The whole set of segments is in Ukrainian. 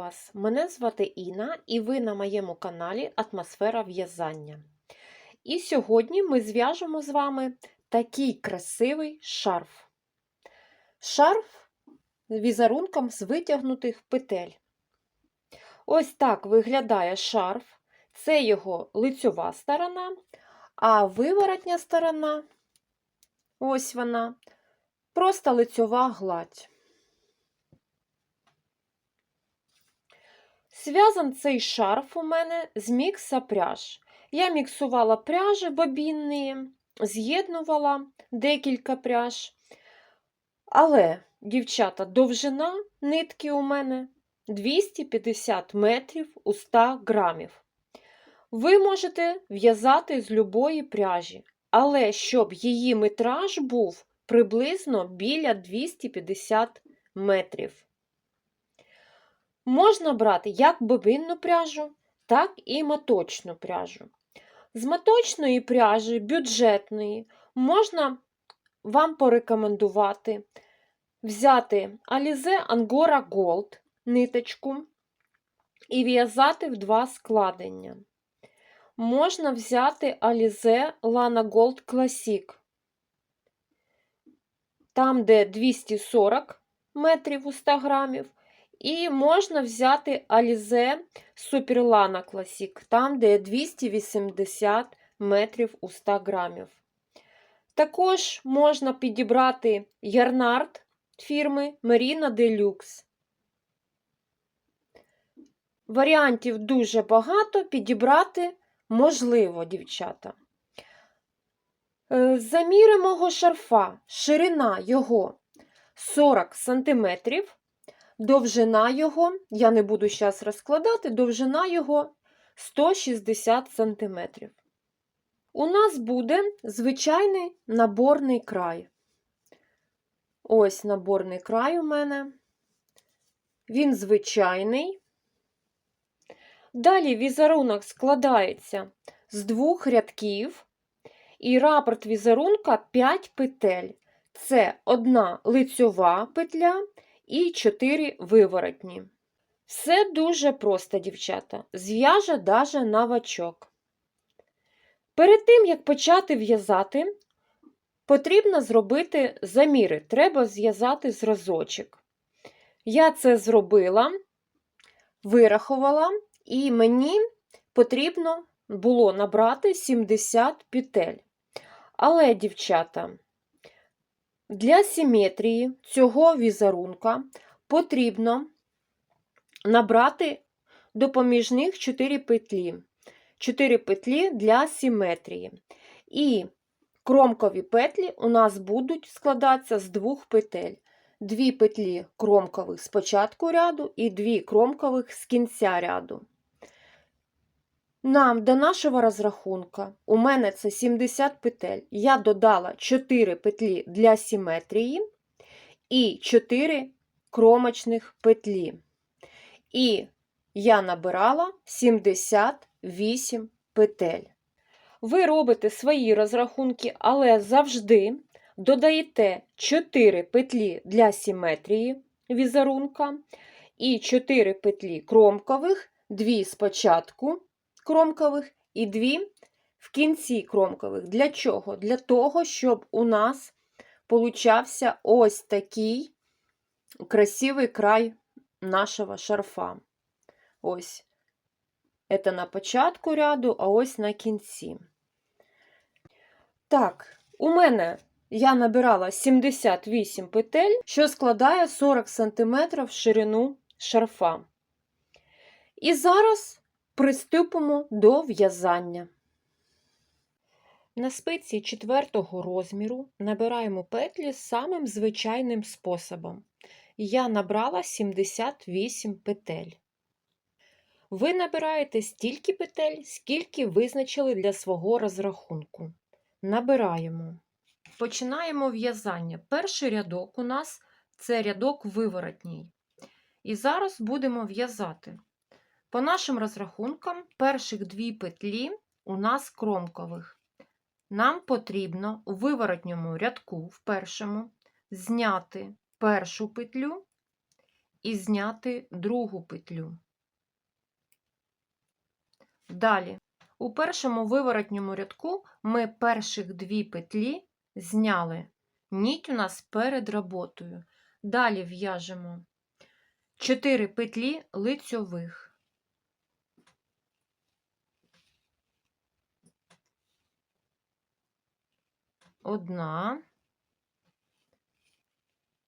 вас! Мене звати Інна, і ви на моєму каналі Атмосфера в'язання. І сьогодні ми зв'яжемо з вами такий красивий шарф. Шарф візерунком з витягнутих петель. Ось так виглядає шарф. Це його лицьова сторона, а виворотня сторона ось вона, просто лицьова гладь. Зв'язан цей шарф у мене з мікса пряж. Я міксувала пряжі бобінні, з'єднувала декілька пряж. Але, дівчата, довжина нитки у мене 250 метрів у 100 грамів. Ви можете в'язати з любої пряжі, але щоб її метраж був приблизно біля 250 метрів. Можна брати як бобинну пряжу, так і моточну пряжу. З моточної пряжі, бюджетної, можна вам порекомендувати взяти Alize Angora Gold ниточку і в'язати в два складення. Можна взяти Alize Lana Gold Classic, там, де 240 метрів у 100 грамів. І можна взяти Alize Superlana Classic, там, де 280 метрів у 100 грамів. Також можна підібрати ярнард фірми Marina Deluxe. Варіантів дуже багато, підібрати можливо, дівчата. Е, Заміри мого шарфа, ширина його 40 см. Довжина його, я не буду зараз розкладати, довжина його 160 см. У нас буде звичайний наборний край. Ось наборний край у мене. Він звичайний. Далі візерунок складається з двох рядків, і рапорт візерунка 5 петель. Це одна лицьова петля і 4 виворотні. Все дуже просто, дівчата, зв'яже даже новачок. Перед тим, як почати в'язати, потрібно зробити заміри. Треба зв'язати зразочок. Я це зробила, вирахувала, і мені потрібно було набрати 70 петель. Але, дівчата, для симетрії цього візерунка потрібно набрати допоміжних 4 петлі. 4 петлі для симетрії. І кромкові петлі у нас будуть складатися з двох петель. Дві петлі кромкових з початку ряду і дві кромкових з кінця ряду. Нам до нашого розрахунка, у мене це 70 петель. Я додала 4 петлі для симетрії і 4 кромочних петлі. І я набирала 78 петель. Ви робите свої розрахунки, але завжди додаєте 4 петлі для симетрії візерунка і 4 петлі кромкових, 2 спочатку кромкових і дві в кінці кромкових. Для чого? Для того, щоб у нас получався ось такий красивий край нашого шарфа. Ось. Це на початку ряду, а ось на кінці. Так, у мене я набирала 78 петель, що складає 40 см ширину шарфа. І зараз приступимо до в'язання. На спиці четвертого розміру набираємо петлі самим звичайним способом. Я набрала 78 петель. Ви набираєте стільки петель, скільки визначили для свого розрахунку. Набираємо. Починаємо в'язання. Перший рядок у нас це рядок виворотній. І зараз будемо в'язати. По нашим розрахункам, перших дві петлі у нас кромкових. Нам потрібно у виворотньому рядку в першому зняти першу петлю і зняти другу петлю. Далі, у першому виворотньому рядку ми перших дві петлі зняли. Ніть у нас перед роботою. Далі в'яжемо 4 петлі лицьових. Одна,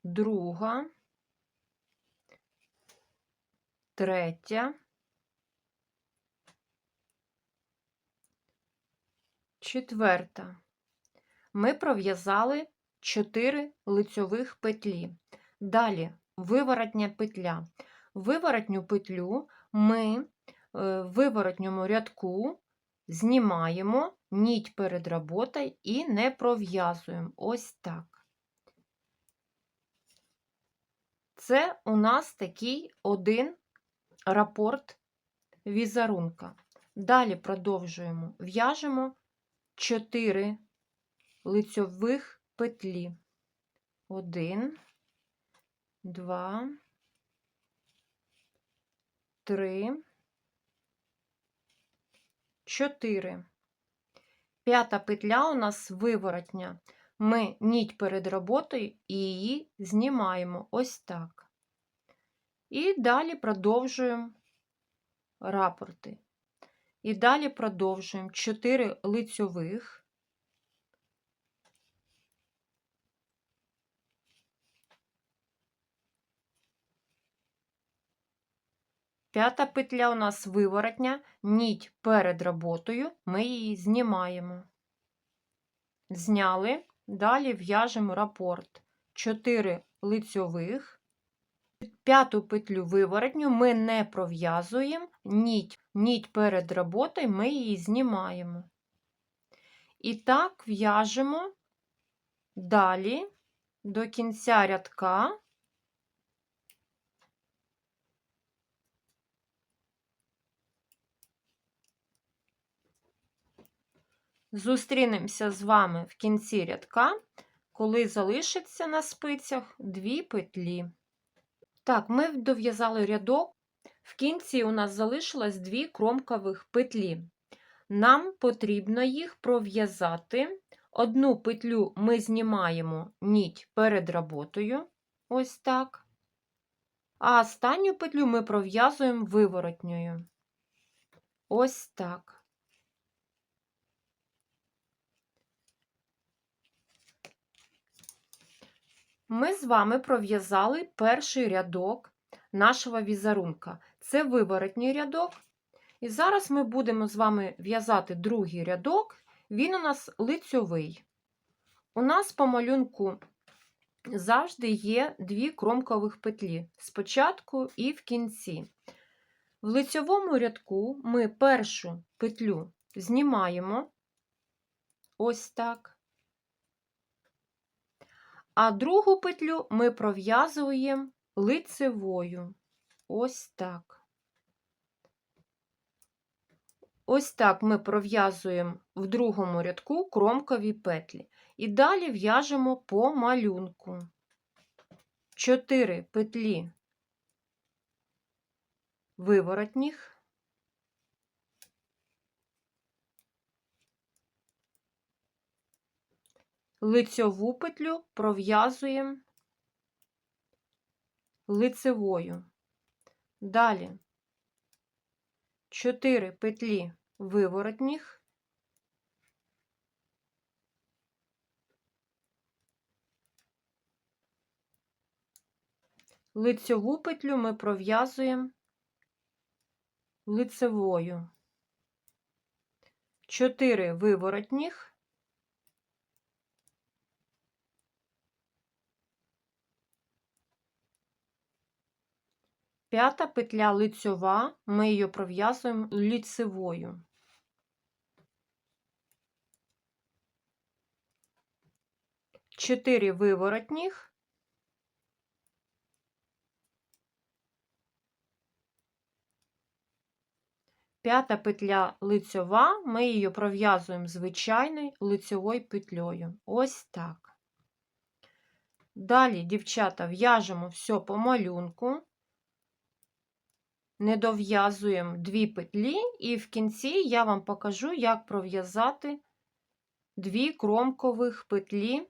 друга, третя, четверта. Ми пров'язали 4 лицьових петлі. Далі виворотня петля. Виворотню петлю ми е, в виворотньому рядку знімаємо ніть перед роботою і не пров'язуємо. Ось так. Це у нас такий один рапорт візерунка. Далі продовжуємо. В'яжемо 4 лицьових петлі. Один, два, три, чотири. П'ята петля у нас виворотня. Ми ніть перед роботою і її знімаємо ось так. І далі продовжуємо рапорти. І далі продовжуємо 4 лицьових. П'ята петля у нас виворотня, ніть перед роботою, ми її знімаємо. Зняли, далі в'яжемо рапорт 4 лицьових. П'яту петлю виворотню ми не пров'язуємо, ніть, ніть перед роботою ми її знімаємо. І так в'яжемо далі до кінця рядка. Зустрінемося з вами в кінці рядка, коли залишиться на спицях дві петлі. Так, ми дов'язали рядок. В кінці у нас залишилось дві кромкових петлі. Нам потрібно їх пров'язати. Одну петлю ми знімаємо ніть перед роботою, ось так. А останню петлю ми пров'язуємо виворотньою. Ось так. Ми з вами пров'язали перший рядок нашого візерунка. Це виворотній рядок. І зараз ми будемо з вами в'язати другий рядок, він у нас лицьовий. У нас по малюнку завжди є дві кромкових петлі спочатку і в кінці. В лицьовому рядку ми першу петлю знімаємо ось так. А другу петлю ми пров'язуємо лицевою. Ось так. Ось так ми пров'язуємо в другому рядку кромкові петлі. І далі в'яжемо по малюнку. 4 петлі виворотніх. лицьову петлю пров'язуємо лицевою. Далі 4 петлі виворотніх, лицьову петлю ми пров'язуємо лицевою. 4 виворотніх. П'ята петля лицьова, ми її пров'язуємо лицевою. Чотири виворотніх, П'ята петля лицьова, ми її пров'язуємо звичайною лицьовою петлею. Ось так. Далі, дівчата, в'яжемо все по малюнку не дов'язуємо дві петлі, і в кінці я вам покажу, як пров'язати дві кромкових петлі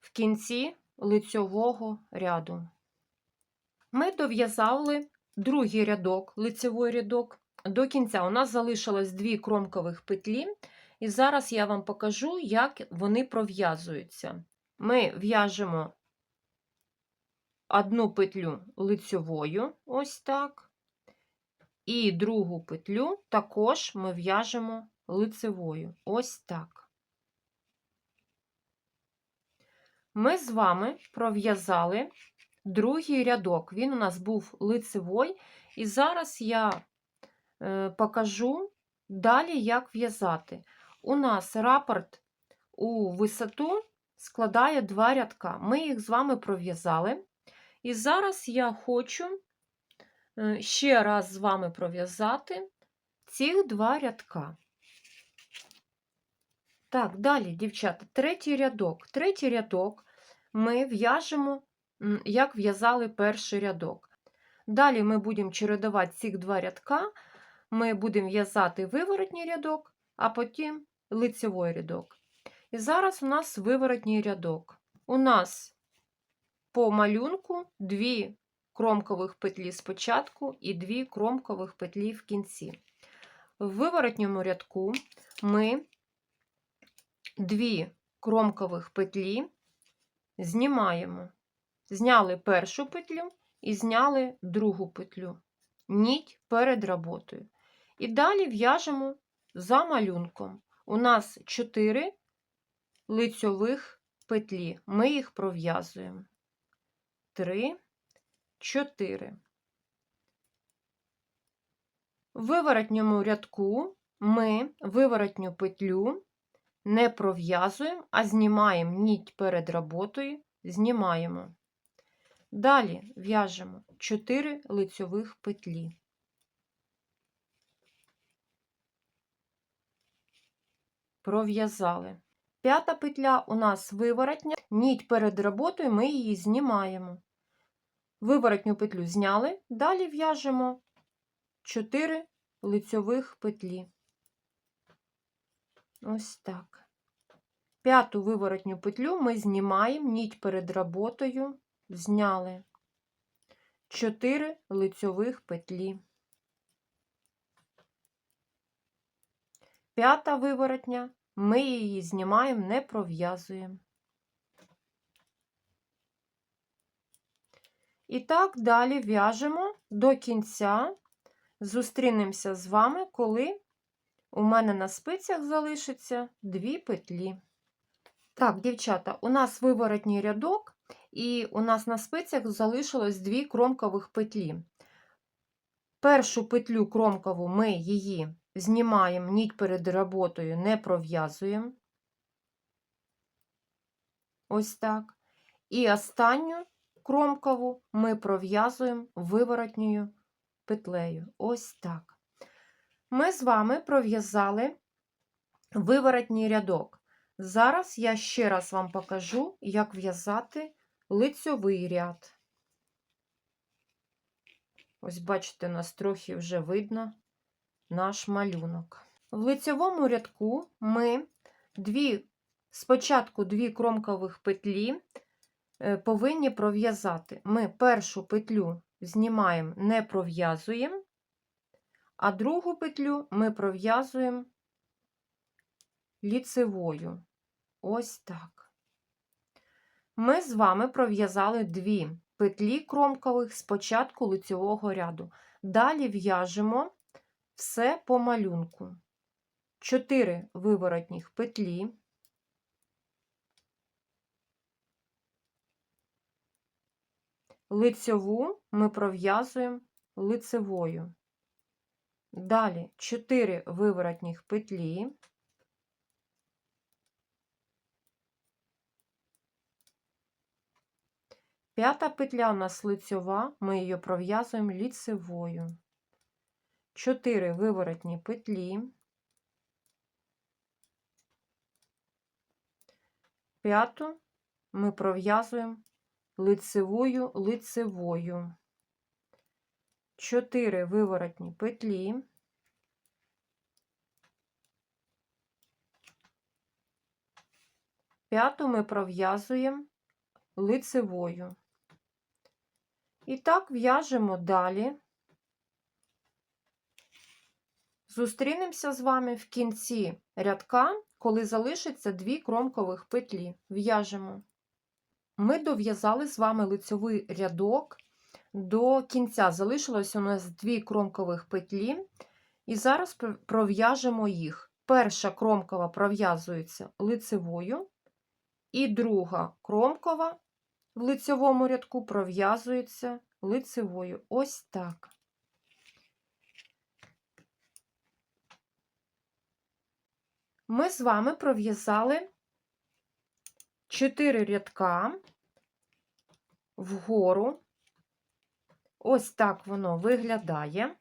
в кінці лицьового ряду. Ми дов'язали другий рядок, лицевий рядок. До кінця у нас залишилось дві кромкових петлі, і зараз я вам покажу, як вони пров'язуються. Ми в'яжемо одну петлю лицьовою, ось так, і другу петлю також ми в'яжемо лицевою, ось так. Ми з вами пров'язали другий рядок, він у нас був лицевой, і зараз я е, покажу далі, як в'язати. У нас рапорт у висоту складає два рядка. Ми їх з вами пров'язали. І зараз я хочу е, ще раз з вами пров'язати ці два рядка. Так, далі, дівчата, третій рядок. Третій рядок ми в'яжемо, як в'язали перший рядок. Далі ми будемо чередувати ці два рядка, ми будемо в'язати виворотній рядок, а потім лицевий рядок. І зараз у нас виворотній рядок. У нас по малюнку дві кромкових петлі спочатку і дві кромкових петлі в кінці. В виворотньому рядку ми дві кромкових петлі знімаємо. Зняли першу петлю і зняли другу петлю, ніть перед роботою. І далі в'яжемо за малюнком. У нас 4 лицьових петлі, ми їх пров'язуємо. Три, чотири. В виворотньому рядку ми виворотню петлю не пров'язуємо, а знімаємо ніть перед роботою, знімаємо. Далі в'яжемо 4 лицьових петлі. Пров'язали. П'ята петля у нас виворотня, ніть перед роботою ми її знімаємо. Виворотню петлю зняли, далі в'яжемо 4 лицьових петлі. Ось так. П'яту виворотню петлю ми знімаємо ніть перед роботою, зняли 4 лицьових петлі. П'ята виворотня, ми її знімаємо, не пров'язуємо. І так далі в'яжемо до кінця, зустрінемося з вами, коли у мене на спицях залишиться дві петлі. Так, дівчата, у нас виворотній рядок, і у нас на спицях залишилось дві кромкових петлі. Першу петлю кромкову ми її знімаємо ніть перед роботою, не пров'язуємо. Ось так. І останню кромкову ми пров'язуємо виворотньою петлею. Ось так. Ми з вами пров'язали виворотній рядок. Зараз я ще раз вам покажу, як в'язати лицьовий ряд. Ось, бачите, нас трохи вже видно наш малюнок. В лицьовому рядку ми дві, спочатку дві кромкових петлі повинні пров'язати. Ми першу петлю знімаємо, не пров'язуємо, а другу петлю ми пров'язуємо ліцевою. Ось так. Ми з вами пров'язали дві петлі кромкових з початку лицевого ряду. Далі в'яжемо все по малюнку. 4 виворотніх петлі. Лицьову ми пров'язуємо лицевою. Далі 4 виворотніх петлі. П'ята петля у нас лицьова, ми її пров'язуємо ліцевою. 4 виворотні петлі. П'яту ми пров'язуємо лицевою лицевою. 4 виворотні петлі. П'яту ми пров'язуємо лицевою. І так в'яжемо далі. Зустрінемося з вами в кінці рядка, коли залишиться дві кромкових петлі. В'яжемо. Ми дов'язали з вами лицьовий рядок до кінця. Залишилось у нас дві кромкових петлі, і зараз пров'яжемо їх. Перша кромкова пров'язується лицевою, і друга кромкова в лицевому рядку пров'язується лицевою. Ось так. Ми з вами пров'язали 4 рядка вгору. Ось так воно виглядає.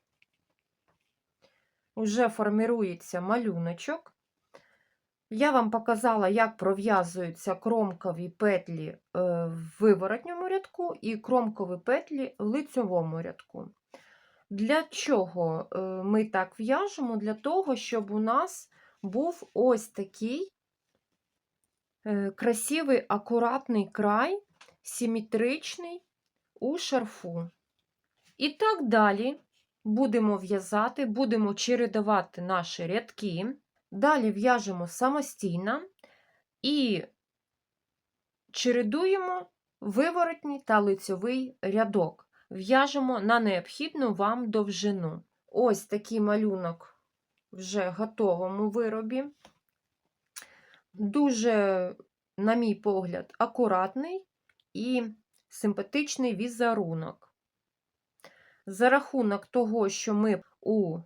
Уже формірується малюночок. Я вам показала, як пров'язуються кромкові петлі е, в виворотньому рядку і кромкові петлі в лицьовому рядку. Для чого е, ми так в'яжемо? Для того, щоб у нас був ось такий красивий, акуратний край, симетричний у шарфу. І так далі будемо в'язати, будемо чередувати наші рядки. Далі в'яжемо самостійно і чередуємо виворотній та лицьовий рядок. В'яжемо на необхідну вам довжину. Ось такий малюнок вже готовому виробі. Дуже, на мій погляд, акуратний і симпатичний візерунок. За рахунок того, що ми у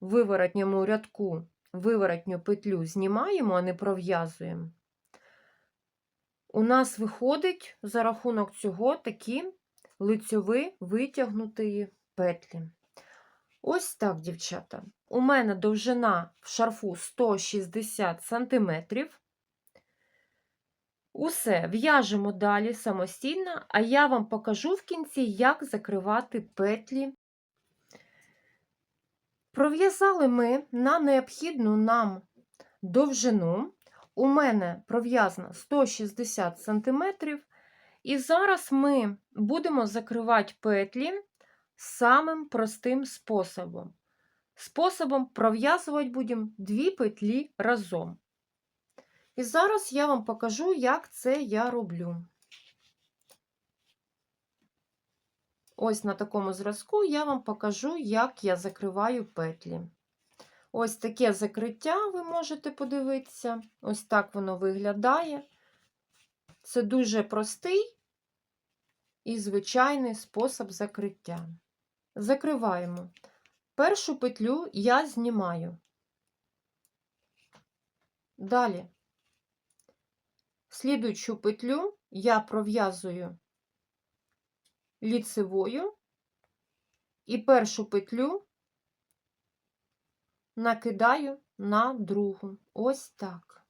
виворотньому рядку виворотню петлю знімаємо, а не пров'язуємо, у нас виходить за рахунок цього такі лицьові витягнуті петлі. Ось так, дівчата. У мене довжина в шарфу 160 см. Усе, в'яжемо далі самостійно, а я вам покажу в кінці, як закривати петлі Пров'язали ми на необхідну нам довжину. У мене пров'язано 160 см, і зараз ми будемо закривати петлі самим простим способом. Способом пров'язувати будемо дві петлі разом. І зараз я вам покажу, як це я роблю. Ось на такому зразку я вам покажу, як я закриваю петлі. Ось таке закриття ви можете подивитися. Ось так воно виглядає. Це дуже простий і звичайний спосіб закриття. Закриваємо. Першу петлю я знімаю. Далі, слідуючу петлю я пров'язую ліцевою і першу петлю накидаю на другу. Ось так.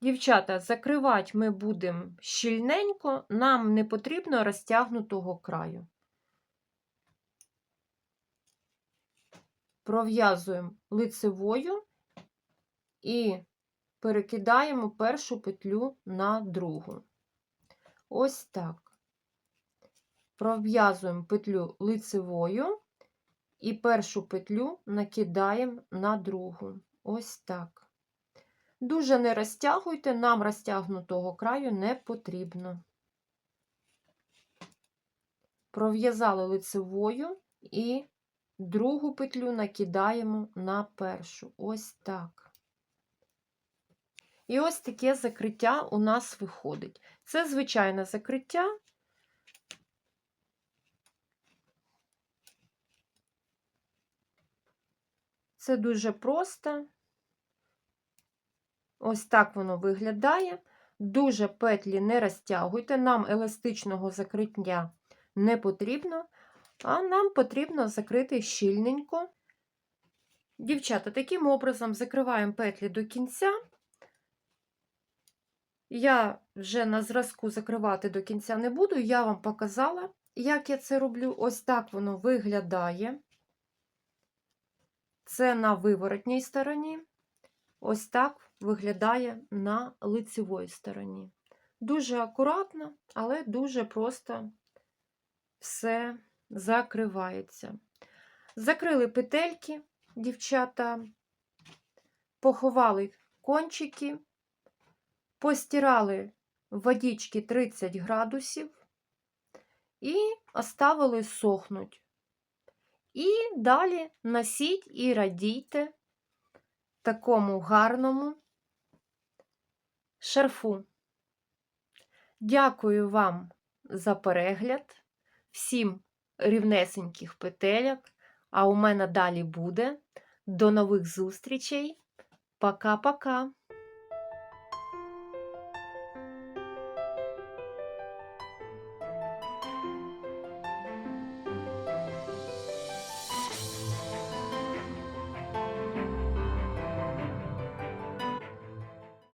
Дівчата, закривати ми будемо щільненько, нам не потрібно розтягнутого краю. Пров'язуємо лицевою і перекидаємо першу петлю на другу. Ось так пров'язуємо петлю лицевою і першу петлю накидаємо на другу. Ось так. Дуже не розтягуйте, нам розтягнутого краю не потрібно. Пров'язали лицевою і другу петлю накидаємо на першу. Ось так. І ось таке закриття у нас виходить. Це звичайне закриття. Це дуже просто. Ось так воно виглядає. Дуже петлі не розтягуйте. Нам еластичного закриття не потрібно, а нам потрібно закрити щільненько. Дівчата, таким образом закриваємо петлі до кінця. Я вже на зразку закривати до кінця не буду, я вам показала, як я це роблю. Ось так воно виглядає. Це на виворотній стороні. Ось так виглядає на лицевій стороні. Дуже акуратно, але дуже просто все закривається. Закрили петельки, дівчата, поховали кончики, постирали водички 30 градусів і оставили сохнуть. І далі носіть і радійте такому гарному шарфу. Дякую вам за перегляд, всім рівнесеньких петельок, а у мене далі буде. До нових зустрічей. Пока-пока!